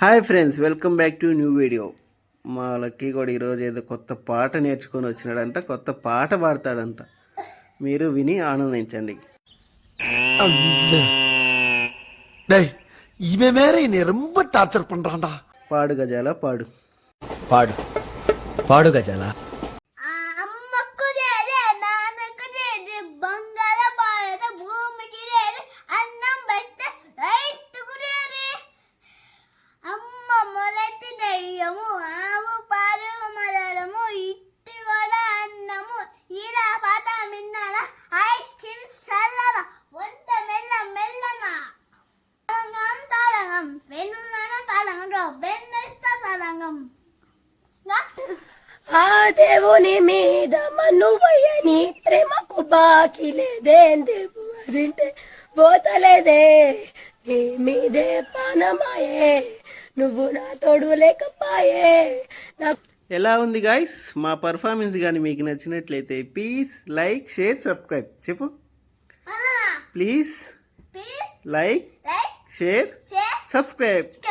hi friends welcome back to new video మా lucky కూడా ఈరోజు ఏదో కొత్త పాట నేర్చుకొని వచ్చినాడంట కొత్త పాట పాడతాడంట మీరు విని ఆనందించండి டேய் இவன் வேற என்னை ரொம்ப டார்ச்சர் பண்றான்டா పాడు గజాల పాడు పాడు పాడు గజాల తరంగం. వెన్నున్న తరంగం వెన్నెస్త తరంగం. ఆ దేవుని మీద మనువయ్యని ప్రేమకు బాకీ లేదేం దేవు అదింటే పోతలేదే. నీ మీదే పానమాయే. నువ్వు నా తోడు లేకపాయే. ఎలా ఉంది గాయస్ మా పర్ఫార్మెన్స్ కానీ మీకు నచ్చినట్లయితే ప్లీజ్ లైక్ షేర్ సబ్స్క్రైబ్ చెప్పు. Please like share share subscribe subscribe